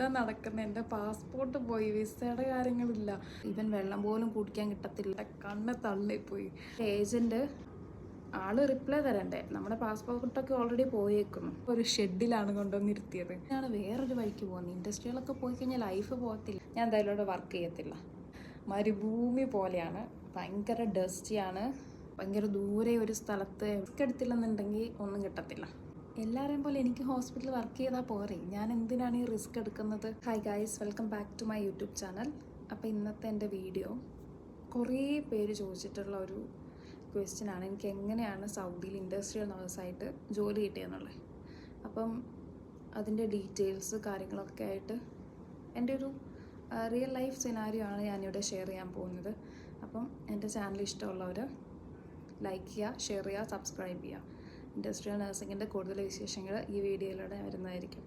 എന്താ നടക്കുന്നത് എന്റെ പാസ്പോർട്ട് പോയി വിസയുടെ കാര്യങ്ങളില്ല. ഇവൻ വെള്ളം പോലും കുടിക്കാൻ കിട്ടത്തില്ല. കണ്ണ് തള്ളിപ്പോയി. ഏജന്റ് ആൾ റിപ്ലൈ തരണ്ടേ? നമ്മുടെ പാസ്പോർട്ടൊക്കെ ഓൾറെഡി പോയേക്കുന്നു. ഒരു ഷെഡിലാണ് കൊണ്ടുവന്നിരുത്തിയത്. ഞാൻ വേറൊരു വഴിക്ക് പോകുന്നത്. ഇൻഡസ്ട്രിയിലൊക്കെ പോയി കഴിഞ്ഞാൽ ലൈഫ് പോകത്തില്ല. ഞാൻ എന്തായാലും അവിടെ വർക്ക് ചെയ്യത്തില്ല. മരുഭൂമി പോലെയാണ്. ഭയങ്കര ഡസ്റ്റിയാണ് ഭയങ്കര ദൂരെ ഒരു സ്ഥലത്ത് എടുത്തില്ലെന്നുണ്ടെങ്കിൽ ഒന്നും കിട്ടത്തില്ല. എല്ലാവരെയും പോലെ എനിക്ക് ഹോസ്പിറ്റലിൽ വർക്ക് ചെയ്താൽ പോരെ. ഞാൻ എന്തിനാണ് ഈ റിസ്ക് എടുക്കുന്നത്? Hi guys welcome back to my YouTube channel അപ്പോൾ ഇന്നത്തെ എന്റെ വീഡിയോ കുറേ പേര് ചോദിച്ചിട്ടുള്ള ഒരു ക്വസ്റ്റ്യൻ ആണ്. എനിക്ക് എങ്ങനെയാണ് സൗദിയിൽ ഇൻഡസ്ട്രിയൽ നഴ്സായിട്ട് ജോലി കിട്ടിയെന്നുള്ളത് അപ്പം അതിന്റെ ഡീറ്റെയിൽസ് കാര്യങ്ങളൊക്കെ ആയിട്ട് എന്റെ ഒരു റിയൽ ലൈഫ് സിനാരിയോ ആണ് ഞാനിവിടെ ഷെയർ ചെയ്യാൻ പോകുന്നത്. അപ്പം എന്റെ ചാനൽ ഇഷ്ടമുള്ളവർ ലൈക്ക് ചെയ്യുക ഷെയർ ചെയ്യുക സബ്സ്ക്രൈബ് ചെയ്യുക. ഇൻഡസ്ട്രിയൽ നഴ്സിങ്ങിന്റെ കൂടുതൽ വിശേഷങ്ങൾ ഈ വീഡിയോയിലൂടെ വരുന്നതായിരിക്കും.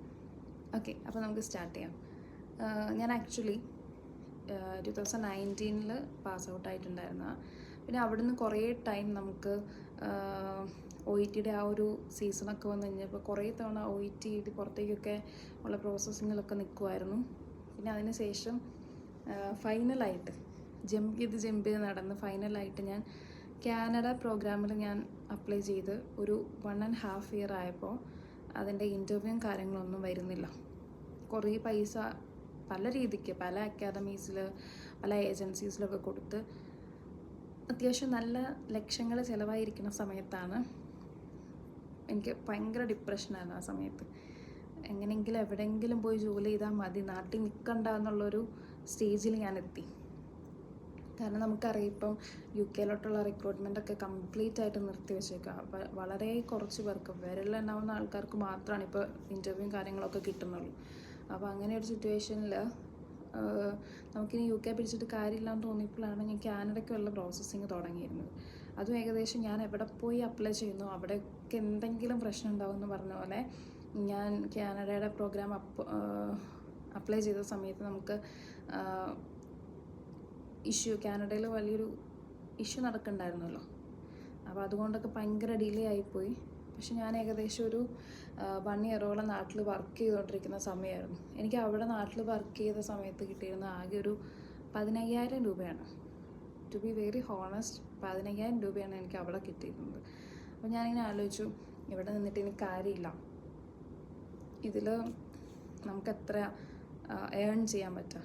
ഓക്കെ അപ്പോൾ നമുക്ക് സ്റ്റാർട്ട് ചെയ്യാം. ഞാൻ ആക്ച്വലി ടു തൗസൻഡ് നയന്റീനിൽ പാസ് ഔട്ട് ആയിട്ടുണ്ടായിരുന്ന പിന്നെ അവിടുന്ന് കുറേ ടൈം നമുക്ക് ഒ ഇ ടിയുടെ ആ ഒരു സീസണൊക്കെ വന്നു കഴിഞ്ഞപ്പോൾ കുറേ തവണ ഒ ഇ ടി ഇത് പുറത്തേക്കൊക്കെ ഉള്ള പ്രോസസ്സിങ്ങിലൊക്കെ നിൽക്കുമായിരുന്നു പിന്നെ അതിന് ശേഷം ഫൈനലായിട്ട് ജമ്പ് ചെയ്ത് ജമ്പ് ചെയ്ത് നടന്ന് ഫൈനലായിട്ട് ഞാൻ കാനഡ പ്രോഗ്രാമിൽ ഞാൻ അപ്ലൈ ചെയ്ത് ഒരു വൺ ആൻഡ് ഹാഫ് ഇയർ ആയപ്പോൾ അതിന്റെ ഇന്റർവ്യൂ കാര്യങ്ങളൊന്നും വരുന്നില്ല. കുറേ പൈസ പല രീതിക്ക് പല അക്കാദമീസിൽ പല ഏജൻസീസിലൊക്കെ കൊടുത്ത് അത്യാവശ്യം നല്ല ലക്ഷങ്ങൾ ചിലവായിരിക്കുന്ന സമയത്താണ് എനിക്ക് ഭയങ്കര ഡിപ്രഷനായിരുന്നു ആ സമയത്ത്. എങ്ങനെയെങ്കിലും എവിടെയെങ്കിലും പോയി ജോലി ചെയ്താൽ മതി നാട്ടിൽ നിൽക്കണ്ട എന്നുള്ളൊരു സ്റ്റേജിൽ ഞാൻ എത്തി. കാരണം നമുക്കറിയാം ഇപ്പം യു കെയിലോട്ടുള്ള റിക്രൂട്ട്മെന്റ് ഒക്കെ കംപ്ലീറ്റ് ആയിട്ട് നിർത്തി വെച്ചേക്കുക വളരെ കുറച്ച് പേർക്ക് വിരലുണ്ടാവുന്ന ആൾക്കാർക്ക് മാത്രമാണ് ഇപ്പോൾ ഇന്റർവ്യൂവും കാര്യങ്ങളൊക്കെ കിട്ടുന്നുള്ളൂ. അപ്പോൾ അങ്ങനെ ഒരു സിറ്റുവേഷനിൽ നമുക്കിനി യു കെ പിടിച്ചിട്ട് കാര്യമില്ലാന്ന് തോന്നിയപ്പോഴാണ് ഞാൻ കാനഡയ്ക്കുള്ള പ്രോസസ്സിങ് തുടങ്ങിയിരുന്നത്. അതും ഏകദേശം ഞാൻ എവിടെ പോയി അപ്ലൈ ചെയ്യുന്നു അവിടെയൊക്കെ എന്തെങ്കിലും പ്രശ്നം ഉണ്ടാവും എന്ന് പറഞ്ഞ പോലെ ഞാൻ കാനഡയുടെ പ്രോഗ്രാം അപ്പ് അപ്ലൈ ചെയ്ത സമയത്ത് നമുക്ക് ഇഷ്യൂ കാനഡയിൽ വലിയൊരു ഇഷ്യൂ നടക്കുന്നുണ്ടായിരുന്നല്ലോ അപ്പോൾ അതുകൊണ്ടൊക്കെ ഭയങ്കര ഡിലേ ആയിപ്പോയി. പക്ഷെ ഞാൻ ഏകദേശം ഒരു വൺ ഇയറോളം നാട്ടിൽ വർക്ക് ചെയ്തുകൊണ്ടിരിക്കുന്ന സമയമായിരുന്നു എനിക്ക് അവിടെ നാട്ടിൽ വർക്ക് ചെയ്ത സമയത്ത് കിട്ടിയിരുന്ന ആകെ ഒരു പതിനയ്യായിരം രൂപയാണ്. ടു ബി വെരി ഹോണസ്റ്റ് പതിനയ്യായിരം രൂപയാണ് എനിക്ക് അവിടെ കിട്ടിയിരുന്നത്. അപ്പോൾ ഞാനിങ്ങനെ ആലോചിച്ചു ഇവിടെ നിന്നിട്ട് എനിക്ക് കാര്യമില്ല. ഇതിൽ നമുക്ക് എത്ര ഏൺ ചെയ്യാൻ പറ്റുക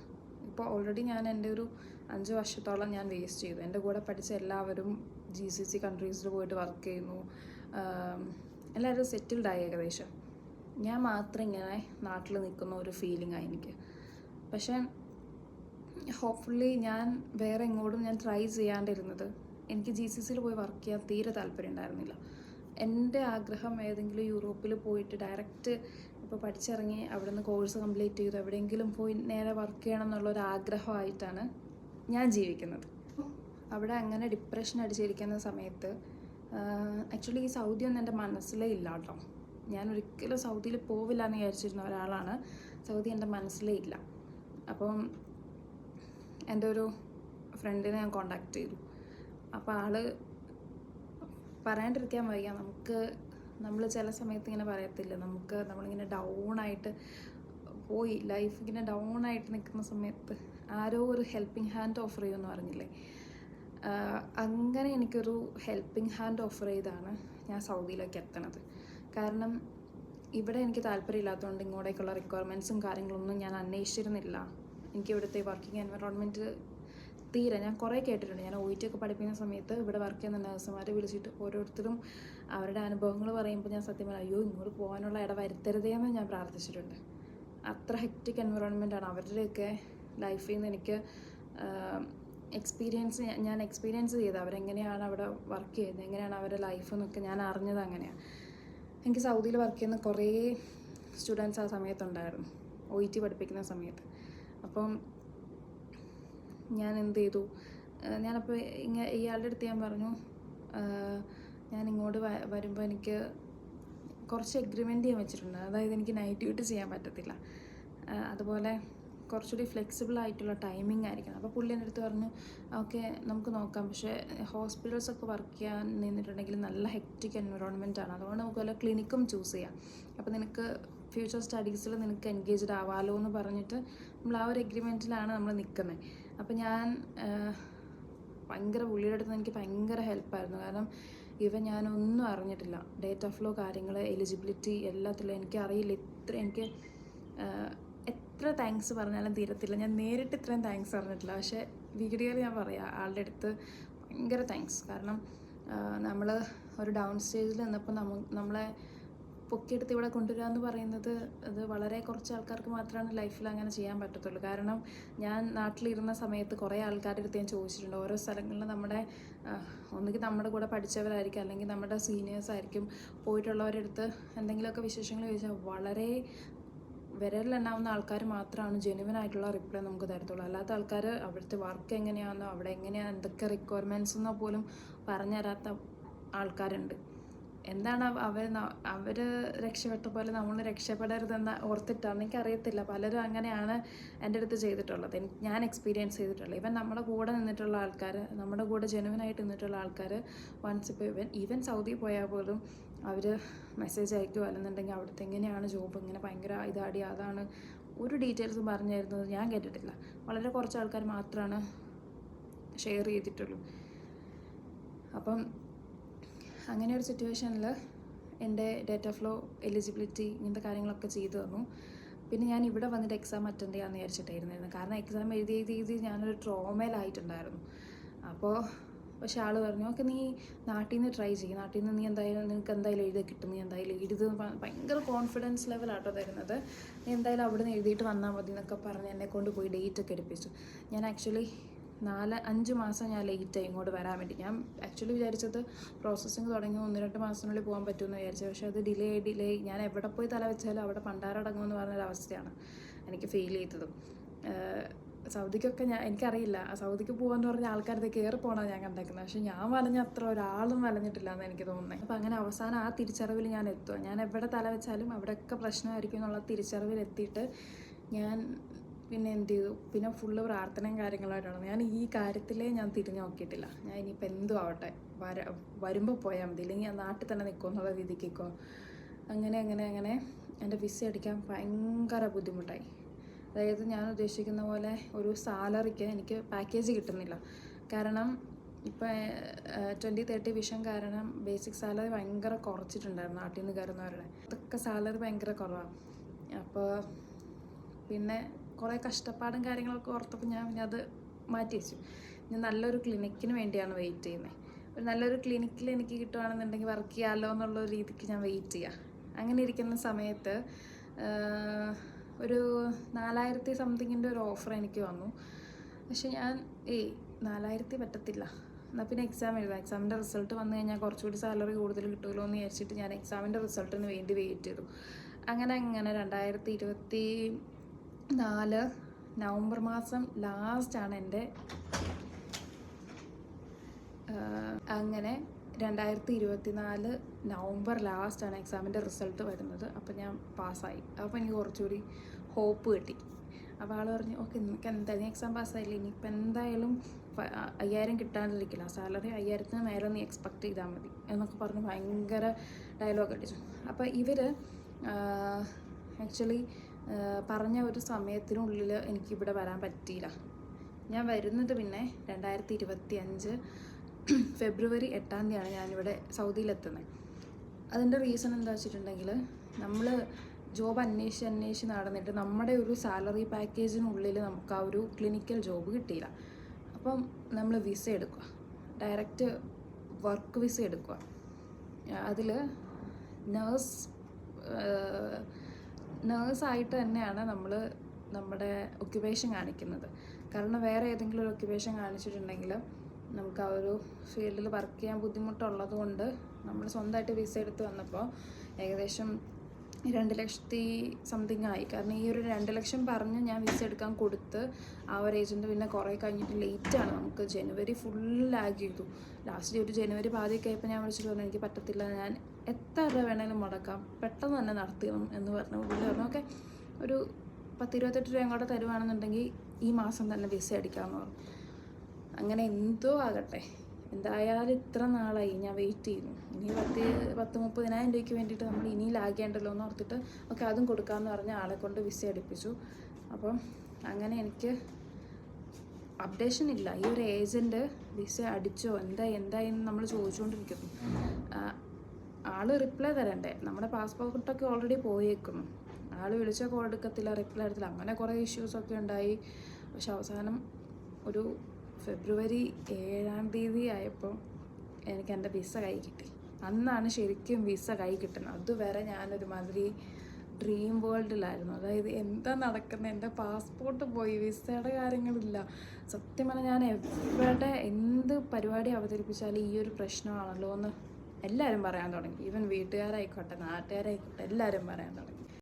ഇപ്പോൾ ഓൾറെഡി ഞാൻ എന്റെ ഒരു അഞ്ച് വർഷത്തോളം ഞാൻ വേസ്റ്റ് ചെയ്തു. എന്റെ കൂടെ പഠിച്ച എല്ലാവരും ജി സി സി കൺട്രീസിൽ പോയിട്ട് വർക്ക് ചെയ്യുന്നു. എല്ലാവരും സെറ്റിൽഡ് ആയി ഏകദേശം. ഞാൻ മാത്രം ഇങ്ങനെ നാട്ടിൽ നിൽക്കുന്ന ഒരു ഫീലിംഗ് ആയി എനിക്ക്. പക്ഷേ ഹോപ്പ്ഫുള്ളി ഞാൻ വേറെ എങ്ങോട്ടും ഞാൻ ട്രൈ ചെയ്യാണ്ടിരുന്നത് എനിക്ക് ജി സി സിയിൽ പോയി വർക്ക് ചെയ്യാൻ തീരെ താല്പര്യം ഉണ്ടായിരുന്നില്ല. എന്റെ ആഗ്രഹം ഏതെങ്കിലും യൂറോപ്പിൽ പോയിട്ട് ഡയറക്റ്റ് ഇപ്പോൾ പഠിച്ചിറങ്ങി അവിടെ നിന്ന് കോഴ്സ് കംപ്ലീറ്റ് ചെയ്തു. എവിടെയെങ്കിലും പോയി നേരെ വർക്ക് ചെയ്യണം എന്നുള്ളൊരു ആഗ്രഹമായിട്ടാണ് ഞാൻ ജീവിക്കുന്നത്. അവിടെ അങ്ങനെ ഡിപ്രഷൻ അടിച്ചിരിക്കുന്ന സമയത്ത് ആക്ച്വലി ഈ സൗദി ഒന്നും എന്റെ മനസ്സിലേ ഇല്ല കേട്ടോ. ഞാൻ ഒരിക്കലും സൗദിയിൽ പോവില്ല എന്ന് വിചാരിച്ചിരുന്ന ഒരാളാണ്. സൗദി എന്റെ മനസ്സിലേ ഇല്ല. അപ്പം എന്റെ ഒരു ഫ്രണ്ടിനെ ഞാൻ കോണ്ടാക്ട് ചെയ്തു. അപ്പോൾ ആൾ പറയാണ്ടിരിക്കാൻ വയ്യ. നമുക്ക് നമ്മൾ ചില സമയത്ത് ഇങ്ങനെ പറയത്തില്ല. നമുക്ക് നമ്മളിങ്ങനെ ഡൗൺ ആയിട്ട് പോയി ലൈഫ് ഇങ്ങനെ ഡൗൺ ആയിട്ട് നിൽക്കുന്ന സമയത്ത് ആരോ ഒരു ഹെൽപ്പിംഗ് ഹാൻഡ് ഓഫർ ചെയ്യുമെന്ന് പറഞ്ഞില്ലേ? അങ്ങനെ എനിക്കൊരു ഹെൽപ്പിംഗ് ഹാൻഡ് ഓഫർ ചെയ്താണ് ഞാൻ സൗദിയിലേക്ക് എത്തണത്. കാരണം ഇവിടെ എനിക്ക് താല്പര്യമില്ലാത്തതുകൊണ്ട് ഇങ്ങോട്ടേക്കുള്ള റിക്വയർമെന്റ്സും കാര്യങ്ങളൊന്നും ഞാൻ അന്വേഷിച്ചിരുന്നില്ല. എനിക്ക് ഇവിടുത്തെ വർക്കിംഗ് എൻവറോൺമെന്റ് തീരെ. ഞാൻ കുറേ കേട്ടിട്ടുണ്ട്. ഞാൻ ഒ ഒക്കെ പഠിപ്പിക്കുന്ന സമയത്ത് ഇവിടെ വർക്ക് ചെയ്യുന്ന നഴ്സുമാരെ വിളിച്ചിട്ട് ഓരോരുത്തരും അവരുടെ അനുഭവങ്ങൾ പറയുമ്പോൾ ഞാൻ സത്യം പറയാം അയ്യോ ഇങ്ങോട്ട് പോകാനുള്ള ഇട വരുത്തരുതേ എന്ന് ഞാൻ പ്രാർത്ഥിച്ചിട്ടുണ്ട്. അത്ര ഹെക്റ്റിക് എൻവറോൺമെന്റ് ആണ് അവരുടെയൊക്കെ ലൈഫിൽ നിന്ന് എനിക്ക് എക്സ്പീരിയൻസ് ഞാൻ എക്സ്പീരിയൻസ് ചെയ്ത് അവരെങ്ങനെയാണ് അവിടെ വർക്ക് ചെയ്യുന്നത്? എങ്ങനെയാണ് അവരുടെ ലൈഫ് എന്നൊക്കെ ഞാൻ അറിഞ്ഞത് അങ്ങനെയാണ് എനിക്ക് സൗദിയിൽ വർക്ക് ചെയ്യുന്ന കുറേ സ്റ്റുഡൻസ് ആ സമയത്തുണ്ടായിരുന്നു. ഒ ഇ ടി പഠിപ്പിക്കുന്ന സമയത്ത്. അപ്പം ഞാൻ എന്ത് ചെയ്തു ഞാനപ്പോൾ ഇങ്ങ ഇയാളുടെ അടുത്ത് ഞാൻ പറഞ്ഞു ഞാൻ ഇങ്ങോട്ട് വരുമ്പോൾ എനിക്ക് കുറച്ച് എഗ്രിമെന്റ് ചെയ്യാൻ വെച്ചിട്ടുണ്ട്. അതായത് എനിക്ക് നൈറ്റ് ഡ്യൂട്ടി ചെയ്യാൻ പറ്റത്തില്ല. അതുപോലെ കുറച്ചുകൂടി ഫ്ലെക്സിബിൾ ആയിട്ടുള്ള ടൈമിംഗ് ആയിരിക്കണം. അപ്പോൾ പുള്ളി എന്റെ അടുത്ത് പറഞ്ഞു ഓക്കെ നമുക്ക് നോക്കാം. പക്ഷേ ഹോസ്പിറ്റൽസ് ഒക്കെ വർക്ക് ചെയ്യാൻ നിന്നിട്ടുണ്ടെങ്കിൽ നല്ല ഹെക്റ്റിക് എൻവിറോൺമെന്റ് ആണ്. അതുകൊണ്ട് നമുക്ക് വല്ല ക്ലിനിക്കും ചൂസ് ചെയ്യാം. അപ്പോൾ നിനക്ക് ഫ്യൂച്ചർ സ്റ്റഡീസിൽ നിനക്ക് എൻഗേജ്ഡ് ആവാലോ എന്ന് പറഞ്ഞിട്ട് നമ്മൾ ആ ഒരു എഗ്രിമെന്റിലാണ് നമ്മൾ നിൽക്കുന്നത് അപ്പം ഞാൻ ഭയങ്കര പുള്ളിയുടെ അടുത്ത് എനിക്ക് ഭയങ്കര ഹെൽപ്പായിരുന്നു കാരണം ഇവ ഞാനൊന്നും അറിഞ്ഞിട്ടില്ല. ഡേറ്റ് ഓഫ് ലോ കാര്യങ്ങൾ എലിജിബിലിറ്റി എല്ലാത്തിലും എനിക്ക് അറിയില്ല. ഇത്ര എനിക്ക് എത്ര താങ്ക്സ് പറഞ്ഞാലും തീരത്തില്ല. ഞാൻ നേരിട്ട് ഇത്രയും താങ്ക്സ് അറിഞ്ഞിട്ടില്ല പക്ഷേ വീഡിയോയിൽ ഞാൻ പറയാം ആളുടെ അടുത്ത് ഭയങ്കര താങ്ക്സ് കാരണം നമ്മൾ ഒരു ഡൗൺ സ്റ്റേജിൽ നിന്നപ്പോൾ നമ്മ നമ്മളെ പൊക്കിയെടുത്ത് ഇവിടെ കൊണ്ടുവരിക എന്ന് പറയുന്നത് അത് വളരെ കുറച്ച് ആൾക്കാർക്ക് മാത്രമാണ് ലൈഫിൽ അങ്ങനെ ചെയ്യാൻ പറ്റത്തുള്ളൂ. കാരണം ഞാൻ നാട്ടിലിരുന്ന സമയത്ത് കുറേ ആൾക്കാരുടെ അടുത്ത് ഞാൻ ചോദിച്ചിട്ടുണ്ട്. ഓരോ സ്ഥലങ്ങളിൽ നമ്മുടെ ഒന്നുകിൽ നമ്മുടെ കൂടെ പഠിച്ചവരായിരിക്കും അല്ലെങ്കിൽ നമ്മുടെ സീനിയേഴ്സ് ആയിരിക്കും പോയിട്ടുള്ളവരുടെ അടുത്ത് എന്തെങ്കിലുമൊക്കെ വിശേഷങ്ങൾ ചോദിച്ചാൽ വളരെ വിരലിലെണ്ണാവുന്ന ആൾക്കാർ മാത്രമാണ് ജെനുവൻ ആയിട്ടുള്ള റിപ്ലൈ നമുക്ക് തരത്തുള്ളൂ. അല്ലാത്ത ആൾക്കാർ അവിടുത്തെ വർക്ക് എങ്ങനെയാണെന്നോ അവിടെ എങ്ങനെയാണ് എന്തൊക്കെ റിക്വയർമെന്റ്സ് എന്നോ പോലും പറഞ്ഞു തരാത്ത ആൾക്കാരുണ്ട്. എന്താണ് അവർ അവർ രക്ഷപ്പെട്ട പോലെ നമ്മൾ രക്ഷപ്പെടരുതെന്ന് ഓർത്തിട്ടാണ് എനിക്ക് എനിക്കറിയത്തില്ല. പലരും അങ്ങനെയാണ് എന്റെ അടുത്ത് ചെയ്തിട്ടുള്ളത്. ഞാൻ എക്സ്പീരിയൻസ് ചെയ്തിട്ടുള്ളത്. ഇവൻ നമ്മുടെ കൂടെ നിന്നിട്ടുള്ള ആൾക്കാർ നമ്മുടെ കൂടെ ജനുവനായിട്ട് നിന്നിട്ടുള്ള ആൾക്കാർ വൺസ് ഇപ്പോൾ ഇവൻ ഈവൻ സൗദി പോയാൽ പോലും അവർ മെസ്സേജ് അയക്കുമോ അല്ലെന്നുണ്ടെങ്കിൽ അവിടുത്തെ എങ്ങനെയാണ് ജോബ് ഇങ്ങനെ ഭയങ്കര ഇതാടി അതാണ് ഒരു ഡീറ്റെയിൽസും പറഞ്ഞു തരുന്നത് ഞാൻ കേട്ടിട്ടില്ല. വളരെ കുറച്ച് ആൾക്കാർ മാത്രമാണ് ഷെയർ ചെയ്തിട്ടുള്ളൂ. അപ്പം അങ്ങനെ ഒരു സിറ്റുവേഷനിൽ എന്റെ ഡേറ്റ് ഓഫ് ലോ എലിജിബിലിറ്റി ഇങ്ങനത്തെ കാര്യങ്ങളൊക്കെ ചെയ്തു തന്നു. പിന്നെ ഞാൻ ഇവിടെ വന്നിട്ട് എക്സാം അറ്റൻഡ് ചെയ്യാമെന്ന് വിചാരിച്ചിട്ടായിരുന്നു കാരണം എക്സാം എഴുതി എഴുതി എഴുതി ഞാനൊരു ട്രോമയിലായിട്ടുണ്ടായിരുന്നു അപ്പോൾ പക്ഷെ ആൾ പറഞ്ഞു ഓക്കെ നീ നാട്ടിൽ നിന്ന് ട്രൈ ചെയ്യും. നാട്ടിൽ നിന്ന് നീ എന്തായാലും നിനക്ക് എന്തായാലും എഴുതി കിട്ടും. നീ എന്തായാലും എഴുതി. ഭയങ്കര കോൺഫിഡൻസ് ലെവലാട്ടോ തരുന്നത്. നീ എന്തായാലും അവിടെ നിന്ന് എഴുതിയിട്ട് വന്നാൽ മതി എന്നൊക്കെ പറഞ്ഞ് എന്നെ കൊണ്ട് പോയി ഡേറ്റ് ഒക്കെ എടുപ്പിച്ചു. ഞാൻ ആക്ച്വലി നാല് അഞ്ച് മാസം ഞാൻ ലേറ്റായി ഇങ്ങോട്ട് വരാൻ വേണ്ടി. ഞാൻ ആക്ച്വലി വിചാരിച്ചത് പ്രോസസ്സിങ് തുടങ്ങി ഒന്ന് രണ്ട് മാസത്തിനുള്ളിൽ പോകാൻ പറ്റുമെന്ന് വിചാരിച്ചു. പക്ഷേ അത് ഡിലേ ആയി ഡിലേ ഞാൻ എവിടെ പോയി തല വെച്ചാലും അവിടെ പണ്ടാരടങ്ങുമെന്ന് പറഞ്ഞൊരവസ്ഥയാണ് എനിക്ക് ഫീൽ ചെയ്തതും. സൗദിക്കൊക്കെ ഞാൻ എനിക്കറിയില്ല. സൗദിക്ക് പോകാന്ന് പറഞ്ഞ ആൾക്കാരുടെ കയറി പോകണമെന്ന് ഞാൻ കണ്ടേക്കുന്നത്. പക്ഷെ ഞാൻ വലഞ്ഞ അത്ര ഒരാളും വലഞ്ഞിട്ടില്ല എന്ന് എനിക്ക് തോന്നുന്നത് അപ്പം അങ്ങനെ അവസാനം ആ തിരിച്ചറിവിൽ ഞാൻ എത്തുക ഞാൻ എവിടെ തല വെച്ചാലും അവിടെയൊക്കെ പ്രശ്നമായിരിക്കും എന്നുള്ള തിരിച്ചറിവിൽ എത്തിയിട്ട് ഞാൻ പിന്നെ എന്ത് ചെയ്തു? പിന്നെ ഫുള്ള് പ്രാർത്ഥനയും കാര്യങ്ങളായിട്ടാണ് ഞാൻ ഈ കാര്യത്തിലേ ഞാൻ തിരിഞ്ഞു നോക്കിയിട്ടില്ല. ഞാൻ ഇനിയിപ്പോൾ എന്തും ആവട്ടെ. വര വരുമ്പോൾ പോയാൽ മതി. ഇല്ലെങ്കിൽ നാട്ടിൽ തന്നെ നിൽക്കും എന്നുള്ള രീതിക്കോ അങ്ങനെ അങ്ങനെ അങ്ങനെ എന്റെ വിസ അടിക്കാൻ ഭയങ്കര ബുദ്ധിമുട്ടായി. അതായത് ഞാൻ ഉദ്ദേശിക്കുന്ന പോലെ ഒരു സാലറിക്ക് എനിക്ക് പാക്കേജ് കിട്ടുന്നില്ല. കാരണം ഇപ്പം ട്വന്റി തേർട്ടി വിഷൻ കാരണം ബേസിക് സാലറി ഭയങ്കര കുറച്ചിട്ടുണ്ടായിരുന്നു നാട്ടിൽ നിന്ന് കയറുന്നവരുടെ. അതൊക്കെ സാലറി ഭയങ്കര കുറവാണ് അപ്പോൾ പിന്നെ കുറേ കഷ്ടപ്പാടും കാര്യങ്ങളൊക്കെ ഓർത്തപ്പോൾ ഞാൻ പിന്നെ അത് മാറ്റി വെച്ചു. ഞാൻ നല്ലൊരു ക്ലിനിക്കിന് വേണ്ടിയാണ് വെയിറ്റ് ചെയ്യുന്നത് ഒരു നല്ലൊരു ക്ലിനിക്കിൽ എനിക്ക് കിട്ടുകയാണെന്നുണ്ടെങ്കിൽ വർക്ക് ചെയ്യാമല്ലോ എന്നുള്ള രീതിക്ക് ഞാൻ വെയിറ്റ് ചെയ്യുക അങ്ങനെ ഇരിക്കുന്ന സമയത്ത് ഒരു നാലായിരത്തി സംതിങ്ങിന്റെ ഒരു ഓഫർ എനിക്ക് വന്നു. പക്ഷെ ഞാൻ ഏയ് നാലായിരത്തി പറ്റത്തില്ല. എന്നാൽ പിന്നെ എക്സാം എഴുതാം. എക്സാമിന്റെ റിസൾട്ട് വന്നു കഴിഞ്ഞാൽ കുറച്ചുകൂടി സാലറി കൂടുതൽ കിട്ടുമല്ലോ എന്ന് വിചാരിച്ചിട്ട് ഞാൻ എക്സാമിന്റെ റിസൾട്ടിന് വേണ്ടി വെയിറ്റ് ചെയ്തു. അങ്ങനെ അങ്ങനെ രണ്ടായിരത്തി ഇരുപത്തി നാല്. നവംബർ മാസം ലാസ്റ്റാണ് എന്റെ അങ്ങനെ രണ്ടായിരത്തി ഇരുപത്തി നാല് നവംബർ ലാസ്റ്റാണ് എക്സാമിന്റെ റിസൾട്ട് വരുന്നത്. അപ്പോൾ ഞാൻ പാസ്സായി അപ്പോൾ എനിക്ക് കുറച്ചുകൂടി ഹോപ്പ് കിട്ടി. അപ്പോൾ ആൾ പറഞ്ഞു ഓക്കെ നിനക്ക് എന്തായാലും എക്സാം പാസ്സായില്ലേ ഇനിയിപ്പോൾ എന്തായാലും അയ്യായിരം കിട്ടാണ്ടിരിക്കില്ല സാലറി അയ്യായിരത്തിന് മേലെ നീ എക്സ്പെക്ട് ചെയ്താൽ മതി. എന്നൊക്കെ പറഞ്ഞ് ഭയങ്കര ഡയലോഗ് അടിച്ചു. അപ്പോൾ ഇവർ ആക്ച്വലി പറഞ്ഞ ഒരു സമയത്തിനുള്ളിൽ എനിക്കിവിടെ വരാൻ പറ്റിയില്ല. ഞാൻ വരുന്നത് പിന്നെ രണ്ടായിരത്തി ഇരുപത്തി അഞ്ച് ഫെബ്രുവരി എട്ടാം തീയതിയാണ് ഞാനിവിടെ സൗദിയിലെത്തുന്നത് അതിന്റെ റീസൺ എന്താ വെച്ചിട്ടുണ്ടെങ്കിൽ നമ്മൾ ജോബ് അന്വേഷിച്ച് അന്വേഷിച്ച് നടന്നിട്ട് നമ്മുടെ ഒരു സാലറി പാക്കേജിനുള്ളിൽ നമുക്ക് ആ ഒരു ക്ലിനിക്കൽ ജോബ് കിട്ടിയില്ല. അപ്പം നമ്മൾ വിസ എടുക്കുക. ഡയറക്റ്റ് വർക്ക് വിസ എടുക്കുക. അതിൽ നേഴ്സ് നേഴ്സായിട്ട് തന്നെയാണ് നമ്മൾ നമ്മുടെ ഒക്യുപേഷൻ കാണിക്കുന്നത്. കാരണം വേറെ ഏതെങ്കിലും ഒരു ഒക്യുപേഷൻ കാണിച്ചിട്ടുണ്ടെങ്കിൽ നമുക്ക് ആ ഒരു ഫീൽഡിൽ വർക്ക് ചെയ്യാൻ ബുദ്ധിമുട്ടുള്ളത് കൊണ്ട് നമ്മൾ സ്വന്തമായിട്ട് വിസ എടുത്ത് വന്നപ്പോൾ ഏകദേശം രണ്ട് ലക്ഷത്തി സംതിങ് ആയി. കാരണം ഈ ഒരു രണ്ട് ലക്ഷം പറഞ്ഞ് ഞാൻ വിസ എടുക്കാൻ കൊടുത്ത് ആ ഒരു ഏജന്റ് പിന്നെ കുറേ കഴിഞ്ഞിട്ട് ആണ് നമുക്ക്. ജനുവരി ഫുൾ ലാഗ് ചെയ്തു. ലാസ്റ്റ് ഒരു ജനുവരി പാതിയൊക്കെ ആയപ്പോൾ ഞാൻ വിളിച്ചിട്ട് പറഞ്ഞു എനിക്ക് പറ്റത്തില്ല. ഞാൻ എത്ര രൂപ വേണേലും മുടക്കാം. പെട്ടെന്ന് തന്നെ നടത്തണം എന്ന് പറഞ്ഞു. പുള്ളി പറഞ്ഞു ഓക്കെ ഒരു പത്ത് ഇരുപത്തെട്ട് രൂപയും കൂടെ തരുവാണെന്നുണ്ടെങ്കിൽ ഈ മാസം തന്നെ വിസ അടിക്കാമെന്ന് പറഞ്ഞു. അങ്ങനെ എന്തോ ആകട്ടെ. എന്തായാലും ഇത്ര നാളായി ഞാൻ വെയിറ്റ് ചെയ്യുന്നു. ഇനി പത്ത് പത്ത് മുപ്പതിനായിരം രൂപയ്ക്ക് വേണ്ടിയിട്ട് നമ്മൾ ഇനി ലാഗേണ്ടല്ലോ എന്ന് ഓർത്തിട്ട് ഒക്കെ അതും കൊടുക്കാമെന്ന് പറഞ്ഞ് ആളെ കൊണ്ട് വിസ എടുപ്പിച്ചു. അപ്പം അങ്ങനെ എനിക്ക് അപ്ഡേഷൻ ഇല്ല. ഈ ഒരു ഏജന്റ് വിസ അടിച്ചോ എന്താ എന്ന് നമ്മൾ ചോദിച്ചുകൊണ്ടിരിക്കുന്നു. ആൾ റിപ്ലൈ തരണ്ടേ? നമ്മുടെ പാസ്പോർട്ടൊക്കെ ഓൾറെഡി പോയേക്കുന്നു. ആൾ വിളിച്ച കോൾ എടുക്കത്തില്ല റിപ്ലൈ എടുത്തില്ല. അങ്ങനെ കുറേ ഇഷ്യൂസൊക്കെ ഉണ്ടായി. പക്ഷെ അവസാനം ഒരു ഫെബ്രുവരി ഏഴാം തീയതി ആയപ്പോൾ എനിക്ക് എന്റെ വിസ കൈ കിട്ടി. അന്നാണ് ശരിക്കും വിസ കൈ കിട്ടുന്നത്. അതുവരെ ഞാനൊരുമാതിരി ഡ്രീം വേൾഡിലായിരുന്നു അതായത് എന്താ നടക്കുന്നത് എന്റെ പാസ്പോർട്ട് പോയി. വിസയുടെ കാര്യങ്ങളില്ല. സത്യം പറഞ്ഞാൽ ഞാൻ എവിടെ എന്ത് പരിപാടി അവതരിപ്പിച്ചാലും ഈ ഒരു പ്രശ്നമാണല്ലോ എന്ന് എല്ലാവരും പറയാൻ തുടങ്ങി. ഈവൻ വീട്ടുകാരായിക്കോട്ടെ നാട്ടുകാരായിക്കോട്ടെ എല്ലാവരും പറയാൻ തുടങ്ങി.